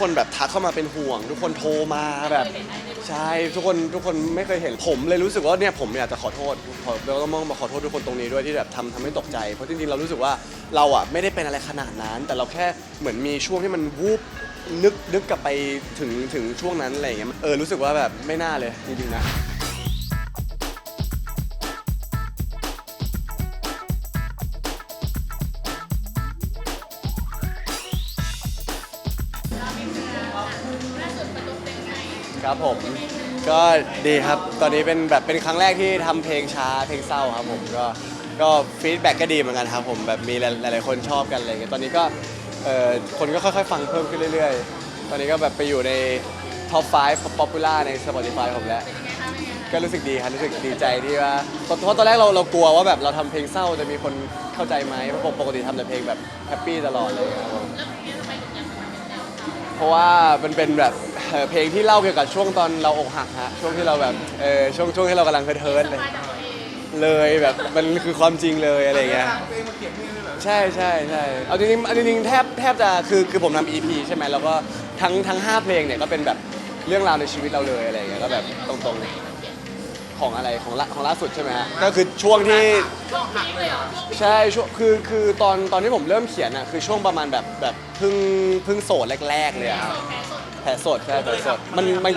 คนแบบทักเข้ามาเป็นห่วง ทุกคนโทรมาแบบใช่ทุกคนทุกคนไม่เคยเห็นผมเลยรู้สึกว่าเนี่ยผมอยากจะขอโทษขอแล้วก็มองมาขอโทษทุกคนตรงนี้ด้วยที่แบบทำทำให้ตกใจ เพราะจริงๆเรารู้สึกว่าเราอะไม่ได้เป็นอะไรขนาดนั้น แต่เราแค่เหมือนมีช่วงที่มันวูบนึกนึกกลับไปถึงถึงช่วงนั้นอะไรอย่างเงี้ยเออรู้สึกว่าแบบไม่น่าเลยจริงๆนะ ครับผมก็ดีครับตอนนี้เป็นแบบเป็นครั้งแรกที่ทำเพลงช้าเพลงเศร้าครับผมก็ก็ฟีดแบ็กก็ดีเหมือนกันครับผมแบบมีหลายๆคนชอบกันอะไรเงี้ยตอนนี้ก็เอ่อคนก็ค่อยๆ ฟังเพิ่มขึ้นเรื่อยๆ ตอนนี้ก็แบบไปอยู่ในท็อป 5 popular ใน Spotify ผมแล้ว ก็รู้สึกดีครับรู้สึกดีใจที่ว่าเพราะเพราะตอนแรกเราเรากลัวว่าแบบเราทำเพลงเศร้าจะมีคนเข้าใจไหมเพราะปกติทำแต่เพลงแบบแฮปปี้ตลอดเลยครับผมเพราะว่ามันเป็นแบบ เอ่อเพลงที่เล่าเกี่ยวกับช่วงตอนเราอกหักฮะช่วงที่เราแบบเออช่วงช่วงที่เรากำลังเทิร์นๆเลยเลยแบบมันคือความจริงเลยอะไรเงี้ยใช่ใช่ใช่เอาจริงๆเอาจริงๆแทบแทบจะคือคือผมทำ EP ใช่ไหมแล้วก็ทั้งทั้งห้าเพลงเนี่ยก็เป็นแบบเรื่องราวในชีวิตเราเลยอะไรเงี้ยก็แบบตรงๆของอะไรของละของล่าสุดใช่ไหมฮะก็คือช่วงที่ใช่ช่วงคือคือตอนตอนที่ผมเริ่มเขียนอะคือช่วงประมาณแบบแบบเพิ่งเพิ่งโสดแรกๆเลยอะครับ แผลสดใช่แผลสดมันมัน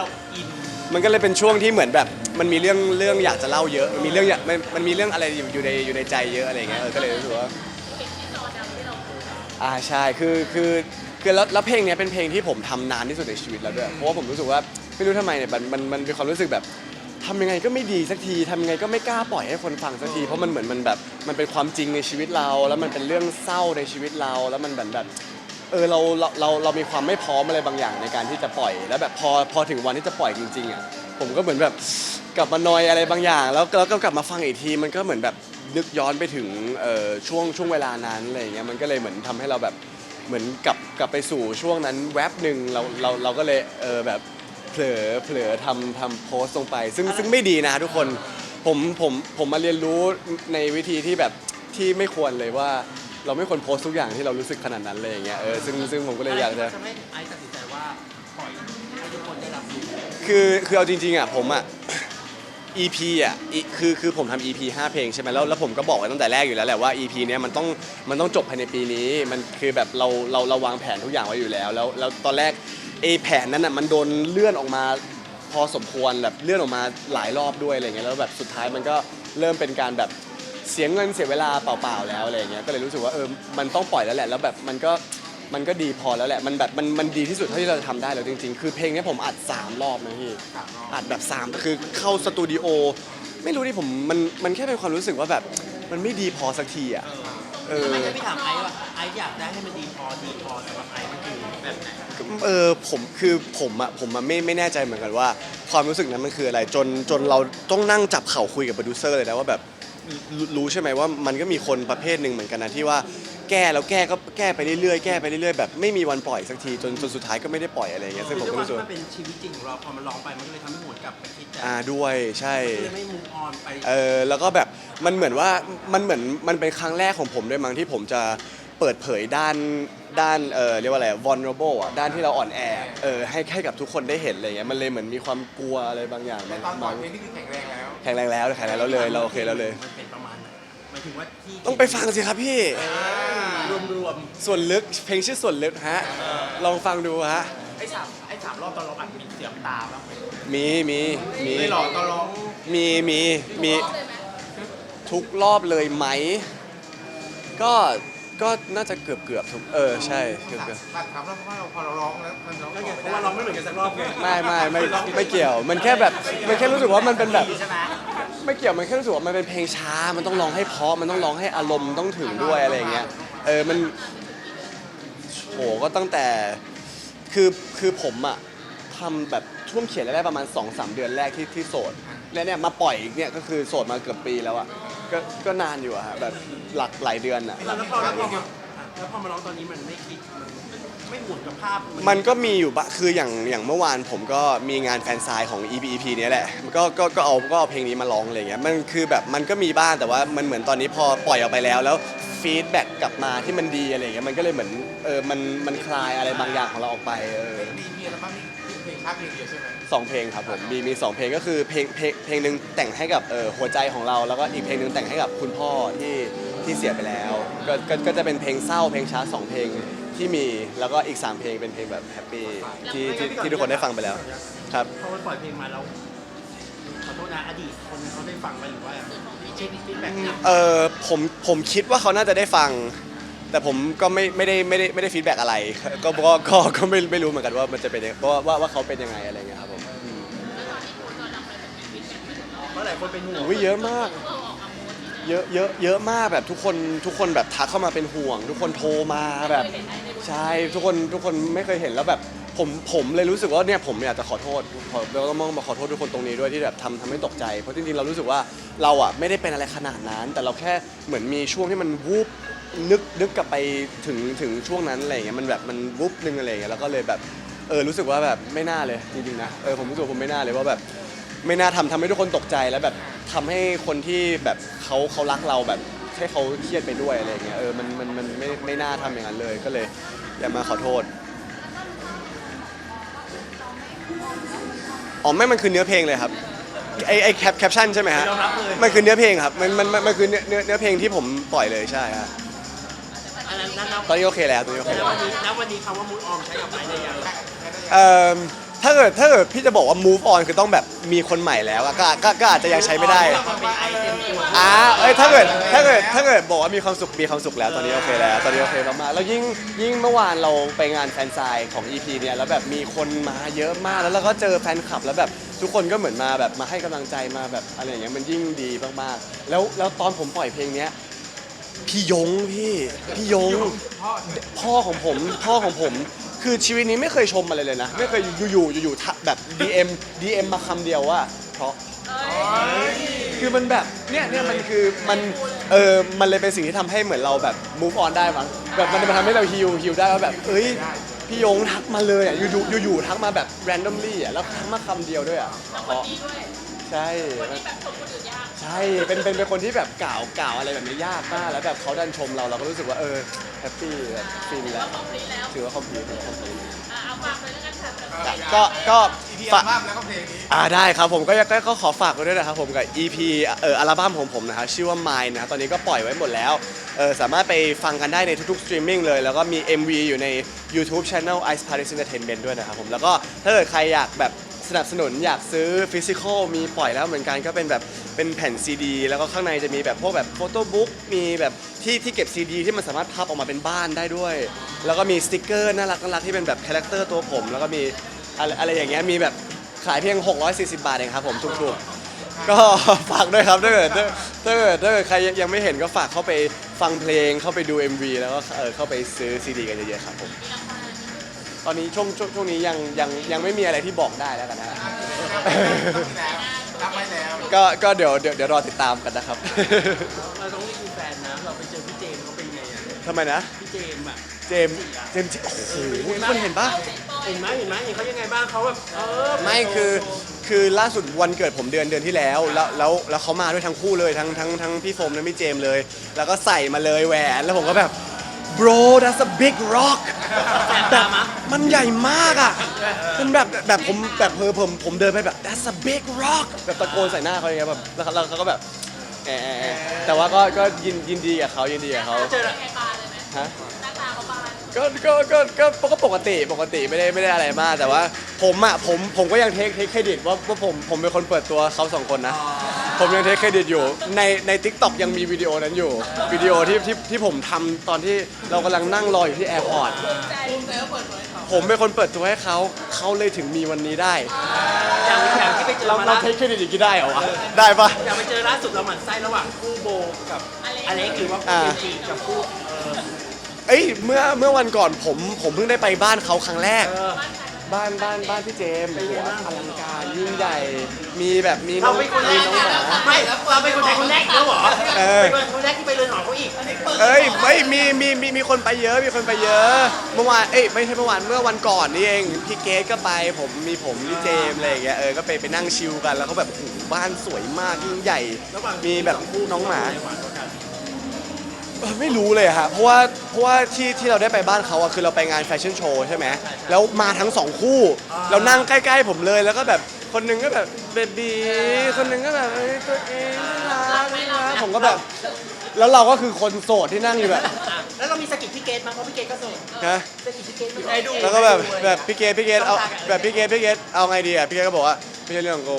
มันก็เลยเป็นช่วงที่เหมือนแบบ มันมีเรื่องเรื่องอยากจะเล่าเยอะ มันมีเรื่องอยากมันมันมีเรื่องอะไรอยู่อยู่ในอยู่ในใจเยอะอะไรเงี้ยเออก็เลยรู้สึกว่าอ่าใช่คือคือคือแล้วแล้วเพลงเนี้ยเป็นเพลงที่ผมทำนานที่สุดในชีวิตแล้วด้วยเพราะว่าผมรู้สึกว่าไม่รู้ทำไมเนี่ยมันมันมันเป็นความรู้สึกแบบทำยังไงก็ไม่ดีสักทีทำยังไงก็ไม่กล้าปล่อยให้คนฟังสักทีเพราะมันเหมือนมันแบบมันเป็นความจริงในชีวิตเรา แล้วมันเป็นเรื่องเศร้าในชีวิตเรา แล้วมันแบบแบบ เออเราเราเราเรามีความไม่พร้อมอะไรบางอย่างในการที่จะปล่อย แล้วแบบพอพอถึงวันที่จะปล่อยจริงๆอะผมก็เหมือนแบบกลับมานอยอะไรบางอย่าง แล้วแล้วก็กลับมาฟังอีกทีมันก็เหมือนแบบนึกย้อนไปถึงเอ่อช่วงช่วงเวลานั้นอะไรอย่างเงี้ยมันก็เลยเหมือนทำให้เราแบบเหมือนกลับกลับไปสู่ช่วงนั้นแวบหนึ่งเราเราเราก็เลยเออแบบเผลอเผลอทำทำโพสต์ลงไป ซึ่งซึ่งไม่ดีนะทุกคนผมผมผมมาเรียนรู้ในวิธีที่แบบที่ไม่ควรเลยว่า เราไม่ควรโพสต์ทุกอย่างที่เรารู้สึกขนาดนั้นเลยอย่างเงี้ยเออซึ่งซึ่งผมก็เลยอยากจะทำให้ไอซ์ตัดสินใจว่าปล่อยให้ทุกคนได้รับรู้คือคือเอาจริงๆอะผมอะ EP อะอีคือคือผมทำ EP 5 เพลงใช่ไหมแล้วแล้วผมก็บอกไว้ตั้งแต่แรกอยู่แล้วแหละว่า EP เนี้ยมันต้องมันต้องจบภายในปีนี้มันคือแบบเราเราเราวางแผนทุกอย่างไว้อยู่แล้ว แล้วแล้วตอนแรกไอ้แผนนั้นอะมันโดนเลื่อนออกมาพอสมควรแบบเลื่อนออกมาหลายรอบด้วยอะไรเงี้ยแล้วแบบสุดท้ายมันก็เริ่มเป็นการแบบ เสียเงินเสียเวลาเปล่าๆแล้วอะไรเงี้ยก็เลยรู้สึกว่าเออมันต้องปล่อยแล้วแหละแล้วแบบมันก็มันก็ดีพอแล้วแหละมันแบบมันมันดีที่สุดเท่าที่เราจะทำได้แล้วจริง ๆ คือเพลงเนี้ยผมอัดสามรอบนะพี่อัดแบบ3คือเข้าสตูดิโอไม่รู้ที่ผมมันมันแค่เป็นความรู้สึกว่าแบบมันไม่ดีพอสักทีอะเออ ไม่ใช่พี่ถามไอซ์ว่าไอซ์อยากได้ให้มันดีพอดีพอสำหรับไอซ์มันคือแบบไหนเออผมคือผมอะผมอะไม่ไม่แน่ใจเหมือนกันว่า ความรู้สึกนั้นมันคืออะไรจนจนเราต้องนั่งจับเข่าคุยกับโปรดิวเซอร์เลยนะว่าแบบ รู้รู้ใช่ไหมว่ามันก็มีคนประเภทหนึ่งเหมือนกันนะที่ว่าแก้แล้วแก้ก็แก้ไปเรื่อยๆแก้ไปเรื่อยๆแบบไม่มีวันปล่อยสักทีจนจนสุดท้ายก็ไม่ได้ปล่อยอะไรอย่างเงี้ยซึ่งผมด้วยก็ความรู้สึกที่ว่ามันเป็นชีวิตจริงของเราพอมันร้องไปมันก็เลยทำให้หวนกลับไปคิดแต่อ่าด้วยใช่ ก็เลยไม่มูออนไป เออแล้วก็แบบมันเหมือนว่ามันเหมือนมันเป็นครั้งแรกของผมด้วยมั้งที่ผมจะ เปิดเผยด้านด้านเออเรียกว่าอะไร vulnerable อะด้านที่เราอ่อนแอเออให้ให้กับทุกคนได้เห็นอะไรเงี้ยมันเลยเหมือนมีความกลัวอะไรบางอย่างแต่ตอนปล่อยเพลงนี่คือแข็งแรงแล้วแข็งแรงแล้วแข็งแรงแล้วเลยเราโอเคแล้วเลย มันเป็นประมาณไหนหมายถึงว่าที่ต้องไปฟังสิครับพี่ รวมรวมส่วนลึกเพลงชื่อส่วนลึกฮะลองฟังดูฮะไอ้สามไอ้สามรอบตอนร้องอัดมีเสียงตาบ้างไหมมีมีมีไม่หล่อตอนร้องมีมีมีทุกรอบเลยไหม ก็ ก็น่าจะเกือบเกือบทุกเออใช่เกือบเกือบถามแล้วเพราะว่าเราพอเราร้องแล้วมันร้องก็ต่ไงอเพไม่ราะได้ว่าเราไม่เหมือนกันสักรอบไงไม่ไม่ไม่ไม่เกี่ยว มันแค่แบบมันแค่รู้สึกว่ามันเป็นแบบ ใช่ไหมไม่เกี่ยวมันแค่รู้สึกว่ามันเป็นเพลงช้า มันต้องร้องให้เพราะมันต้องร้องให้อารมณ์ต้องถึงด้วยอะไรอย่างเงี้ยเออมันโหก็ตั้งแต่คือคือผมอะทำแบบช่วงเขียนแรกๆประมาณ2อสเดือนแรกที่ที่โสดแล้วเนี่ยมาปล่อยอีกเนี่ยก็คือโสดมาเกือบปีแล้วอะ ก็ก็นานอยู่อะฮะแบบหลักหลายเดือนอะแล้วพอแล้วพอมาแล้วพอมาร้องตอนนี้มันไม่คิดมันไม่หมุนกับภาพมันก็มีอยู่บะคืออย่างอย่างเมื่อวานผมก็มีงานแฟนซายของ EP EP เนี้ยแหละมันก็ก็ก็เอาก็เอาเพลงนี้มาร้องอะไรเงี้ยมันคือแบบมันก็มีบ้างแต่ว่ามันเหมือนตอนนี้พอปล่อยออกไปแล้วแล้วฟีดแบ็กกลับมาที่มันดีอะไรเงี้ยมันก็เลยเหมือนเออมันมันคลายอะไรบางอย่างของเราออกไปเออ ดีมีอัลบั้มนี้ เพลงช้าเพลงเดียวใช่ไหมสองเพลงครับผมมีมีสองเพลงก็คือเพลงเพลงเพลงหนึ่งแต่งให้กับเออหัวใจของเรา แล้วก็อีกเพลงหนึ่งแต่งให้กับคุณพ่อที่ที่เสียไปแล้วก็ก็ก็จะเป็นเพลงเศร้าเพลงช้าสองเพลงที่มีแล้วก็อีกสามเพลงเป็นเพลงแบบแฮปปี้ที่ที่ที่ทุกคนได้ฟังไปแล้วครับพอมันปล่อยเพลงมาแล้วขอโทษนะอดีตคนเขาได้ฟังไปหรือว่าเช็คฟีดแบ็กนะเออผมผมคิดว่าเขาน่าจะได้ฟัง แต่ผมก็ไม่ไม่ได้ไม่ได้ไม่ได้ฟีดแบ็กอะไร ก็ก็ก็ก็ไม่ไม่รู้เหมือนกันว่ามันจะเป็นยังไงว่าว่าว่าเขาเป็นยังไงอะไรเงี้ยครับผมอืมเพราะหลายคนเป็นห่วงอุ้ยเยอะมาก เยอะเยอะเยอะมากแบบทุกคนทุกคนแบบทักเข้ามาเป็นห่วง ทุกคนโทรมาแบบใช่ทุกคนทุกคนไม่เคยเห็นแล้วแบบผมผมเลยรู้สึกว่าเนี่ยผมอยากจะขอโทษขอเราต้องมาขอโทษทุกคนตรงนี้ด้วยที่แบบทำทำให้ตกใจ เพราะจริงๆเรารู้สึกว่าเราอะไม่ได้เป็นอะไรขนาดนั้น แต่เราแค่เหมือนมีช่วงที่มันวูบ นึกนึกกลับไปถึงถึงช่วงนั้นอะไรอย่างเงี้ยมันแบบมันวูบนึงอะไรอย่างเงี้ยแล้วก็เลยแบบเออรู้สึกว่าแบบไม่น่าเลยจริงๆนะเออผมรู้สึกว่าผมไม่น่าเลยว่าแบบไม่น่าทำทำให้ทุกคนตกใจแล้วแบบทำให้คนที่แบบเขาเขารักเราแบบให้เขาเครียดไปด้วยอะไรอย่างเงี้ยเออมันมันมันไม่ไม่น่าทำอย่างนั้นเลยก็เลยอยากมาขอโทษ อ๋อไม่มันคือเนื้อเพลงเลยครับไอไอแคปแคปชั่นใช่ไหมฮะยอมรับเลยมันคือเนื้อเพลงครับ มันมันมันมันคือเนื้อเนื้อเนื้อเพลงที่ผมปล่อยเลยใช่ฮะ อันนั้นนั่นตอนนี้โอเคแล้วตอนนี้โอเคแล้วแล้ววันนี้แล้ววันนี้คำว่ามูดออมใช้กับไม้ได้ยังเอ่อถ้าเกิดถ้าเกิดพี่จะบอกว่า move on คือต้องแบบมีคนใหม่แล้วอะก็ก็ก็อาจจะยังใช้ไม่ได้มันเป็นไอเต็มตัวอ่าเอ้ยถ้าเกิดถ้าเกิดถ้าเกิดบอกว่ามีความสุขมีความสุขแล้วตอนนี้โอเคแล้วตอนนี้โอเคมากๆแล้วยิ่งยิ่งเมื่อวานเราไปงานแฟนไซน์ของ EP เนี่ยแล้วแบบมีคนมาเยอะมากแล้วเราก็เจอแฟนคลับแล้วแบบทุกคนก็เหมือนมาแบบมาให้กำลังใจมาแบบอะไรอย่างเงี้ยมันยิ่งดีมากๆ แล้วแล้วตอนผมปล่อยเพลงเนี้ย พี่ยงพี่พี่ยงพ่อพ่อของผมพ่อของผม คือชีวิตนี้ไม่เคยชมอะไรเลยนะ ไม่เคยอยู่ๆอยู่ๆทักแบบ DM DM มาคำเดียวว่า เพราะคือมันแบบเนี่ยเนี่ยมันคือมันเออมันเลยเป็นสิ่งที่ทำให้เหมือนเราแบบ move on ได้มั้งแบบมันมันทำให้เราฮิวฮิวได้ว่าแบบ เอ้ยพี่ยงทักมาเลยอะอยู่ๆอยู่ๆทักมาแบบ randomly อะแล้วทักมาคำเดียวด้วยอะเพราะใช่ ใช่เป็นเป็นเป็นคนที่แบบกล่าวกล่าวอะไรแบบนี้ยากมากแล้วแบบเขาดันชมเราเราก็รู้สึกว่าเออแฮปปี้แบบฟินแล้วถือว่าคอมพลีทคอมพลีทก็ก็อีพีฝาอัลบั้มแล้วก็เพลงนี้ อ่าได้ครับผมก็ก็ก็ขอฝากไว้ด้วยนะครับผมกับ EP เอ่ออัลบั้มของผมนะครับชื่อว่า Mine นะครับตอนนี้ก็ปล่อยไว้หมดแล้วเออสามารถไปฟังกันได้ในทุกๆสตรีมมิ่งเลย แล้วก็มี MV อยู่ใน YouTube Channel Ice Paris Entertainment ด้วยนะครับผมแล้วก็ถ้าเกิดใครอยากแบบ สนับสนุนอยากซื้อฟิสิกอลมีปล่อยแล้วเหมือนกันก็เป็นแบบเป็นแผ่นซีดีแล้วก็ข้างในจะมีแบบพวกแบบโฟโต้บุ๊กมีแบบที่ที่เก็บซีดีที่มันสามารถพับออกมาเป็นบ้านได้ด้วย แล้วก็มีสติกเกอร์น่ารักน่ารักที่เป็นแบบคาแรคเตอร์ตัวผม แล้วก็มีอะไรอะไรอย่างเงี้ยมีแบบขายเพียง 640 บาทเองครับผมถูกๆ ก็ฝากด้วยครับถ้าเกิดถ้าเกิดถ้าเกิดใครยังไม่เห็นก็ฝากเข้าไปฟังเพลงเข้าไปดู MV แล้วก็เออเข้าไปซื้อซีดีกันเยอะๆครับผม ตอนนี้ช่วงช่วงช่วงนี้ยังยังยังไม่มีอะไรที่บอกได้แล้วกันนะแล้วรับไว้แล้วก็ก็เดี๋ยวเดี๋ยวเดี๋ยวรอติดตามกันนะครับ เราต้องรีบมีแฟนนะ เราไปเจอพี่เจมส์เขาเป็นไงอะทำไมนะ พี่เจมส์อะเจมส์เจมส์จิโอ้โหทุกคนเห็นปะ เห็นไหมเห็นไหมเห็นเขายังไงบ้างเขาแบบเออไม่คือคือล่าสุดวันเกิดผมเดือนเดือนที่แล้ว แล้วแล้วแล้วเขามาด้วยทั้งคู่เลยทั้งทั้งทั้งพี่โฟมและพี่เจมส์เลย แล้วก็ใส่มาเลยแหวนแล้วผมก็แบบ bro that's a big rock แสบตามะมันใหญ่มากอะมันแบบแบบผมแบบเพอผมผมเดินไปแบบ that's a big rock แบบตะโกนใส่หน้าเขาอย่างเงี้ยแบบแล้วแล้วเขาก็แบบแอะแอะแอะแต่ว่าก็ก็ยินยินดีกับเขายินดีกับเขาเจอแล้วฮะ ก็ก็ก็ก็ก็ปกติปกติไม่ได้ไม่ได้อะไรมาก แต่ว่าผมอะผมผมก็ยังเทคเทคเครดิตว่าว่าผมผมเป็นคนเปิดตัวเขาสองคนนะ ผมยังเทคเครดิตอยู่ ในใน t ิ k t o k ยังมีวิดีโอนั้นอยู่วิดีโอที่ที่ที่ผมทำตอนที่เรากำลังนั่งรออยู่ที่แอร์พอร์ตผมเป็นคนเปิดตัวให้เขาเขาเลยถึงมีวันนี้ได้อย่างอย่างที่ไปเจอเรามาเราล่าเทคเครดิตอย่างนี้ได้เหรอวะได้ปะ อย่างไปเจอล่าสุดเราหมั่นไส้ระหว่างคู่โบกับอเล็กหรือว่าคู่อ่าเจมส์จีกับคู่เออ เอ้ยเมื่อเมื่อวันก่อนผมผมเพิ่งได้ไปบ้านเขาครั้งแรกเออบ้านบ้านบ้านพี่เจมส์หัวอลังการยิ่งใหญ่มีแบบมีน้เราองเป็นคนแรมีกน้องหมาไม่เราเป็นคนไทยคนแรกแล้วเหรอเออ เป็นคนแรกที่ไปเรือนหอเขาอีกเอ้ยไม่มีมีมีมีคนไปเยอะมีคนไปเยอะ เมื่อวานเอ้ยไม่ใช่เมื่อวานเมื่อวันก่อนนี่เองพี่เกดก็ไปผมมีผมพี่เจมส์อะไรอย่างเงี้ยเออก็ไปไปนั่งชิลกันแล้วเขาแบบโอ้โหบ้านสวยมากยิ่งใหญ่ระหว่างมีแบบน้องหมา ไม่รู้เลยฮะเพราะว่าเพราะว่าที่ที่เราได้ไปบ้านเขาอะคือเราไปงานแฟชั่นโชว์ใช่ไหมแล้วมาทั้งสองคู่ เรานั่งใกล้ๆผมเลยแล้วก็แบบคนหนึงก็แบบเบบีคนหนึงก็แบบเอ้ยตัวเองน่ารักน่ารักผมก็แบบ แล้วเราก็คือคนโสดที่นั่งอยู่แบบอะแล้วเรามีสกิดพี่เกตมั้งเพราะพี่เกตก็โสดนะ สกิดพี่เกตมั้งให้ดู แล้วก็แบบแบบพี่เกดพี่เกดเอาแบบพี่เกดพี่เกดเอาไงดีอะพี่เกดก็บอกว่าไม่ใช่เรื่องของกู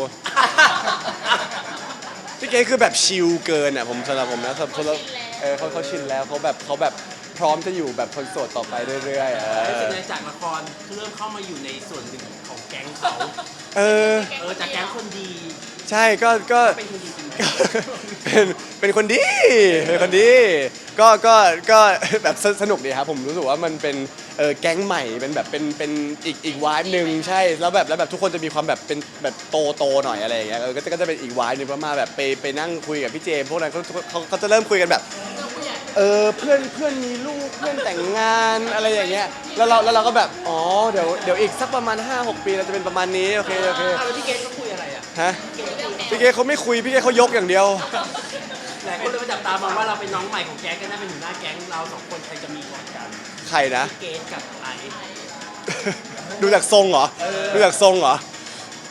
พี่เกดคือแบบชิลเกินอะผมสำหรับผมนะสำหรับคนละเออเขาเขาชินแล้วเขาแบบเขาแบบพร้อมจะอยู่แบบคนโสดต่อไปเรื่อยๆเอรู้สึกอไงจากละครเริ่มเข้ามาอยู่ในส่วนหนึ่งของแก๊งเขาเออ เออจากแก๊งคนดีใช่ก็ก็ เป็นคนดีจริงไหมเป็นเป็นคนดีเป็นคนดีก็ก็ก็แบบสสนุกดีครับผมรู้สึกว่ามันเป็นเออแก๊งใหม่เป็นแบบเป็นเป็นอีกอีกวายหนึ่งใช่แล้วแบบแล้วแบบทุกคนจะมีความแบบเป็นแบบโตโตหน่อยอะไรอย่างเงี้ยเออก็จะก็จะเป็นอีกวายหนึ่งเพราะมาแบบไปไปนั่งคุยกับพี่เจมส์พวกนั้นเขาเขาเขาเขาจะเริ่มคุยกันแบบ เออเพื่อนเพื่อนมีลูกเพื่อนแต่งงานอะไรอย่างเงี้ยแล้วเราแล้วเราก็แบบอ๋อเดี๋ยวเดี๋ยวอีกสักประมาณ 5-6 ปีเราจะเป็นประมาณนี้โอเคโอเคอ้าวแล้วพี่เกตก็คุยอะไรอะฮะพี่เกเขาไม่คุยพี่เกเขายกอย่างเดียวหลายคนเลยมาจับตามองว่าเราเป็นน้องใหม่ของแก๊งกันน่าเป็นหัวหน้าแก๊งเราสองคนใครจะมีก่อนกันใครนะ พี่เกตกับไอซ์ดูจากทรงเหรอดูจากทรงเหรอ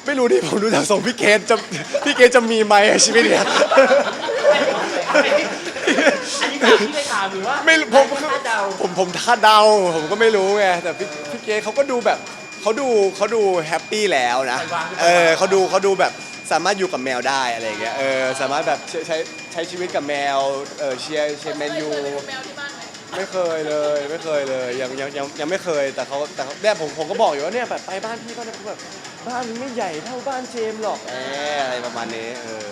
ไม่รู้ดิผมดูจากทรงพี่เกดจะพี่เกดจะมีไหมอะชีวิตเนี้ยอั นนี้ถามพี่ไม่ถามหรือว่าไม่รู้ผมคาดเดาผมผมคาดเดาผมก็ไม่รู้ไงแต่พี่พี่เกดเขาก็ดูแบบเขาดูเขาดูแฮปปี้แล้วนะเออเขาดูเขาดูแบบสามารถอยู่กับแมวได้อะไรอย่างเงี้ยเออสามารถแบบใช้ใช้ใช้ชีวิตกับแมวเออเชียร์เชียร์แมนยู แมวที่บ้านไหมไม่เคยเลยไม่เคยเลยยังยังยังยังไม่เคยแต่เขาแต่เขาเนี่ยผมผมก็บอกอยู่ว่าเนี่ยแบบไปบ้านพี่ก็แบบบ้านไม่ใหญ่เท่าบ้านเจมส์หรอกแหมอะไรประมาณนี้เออ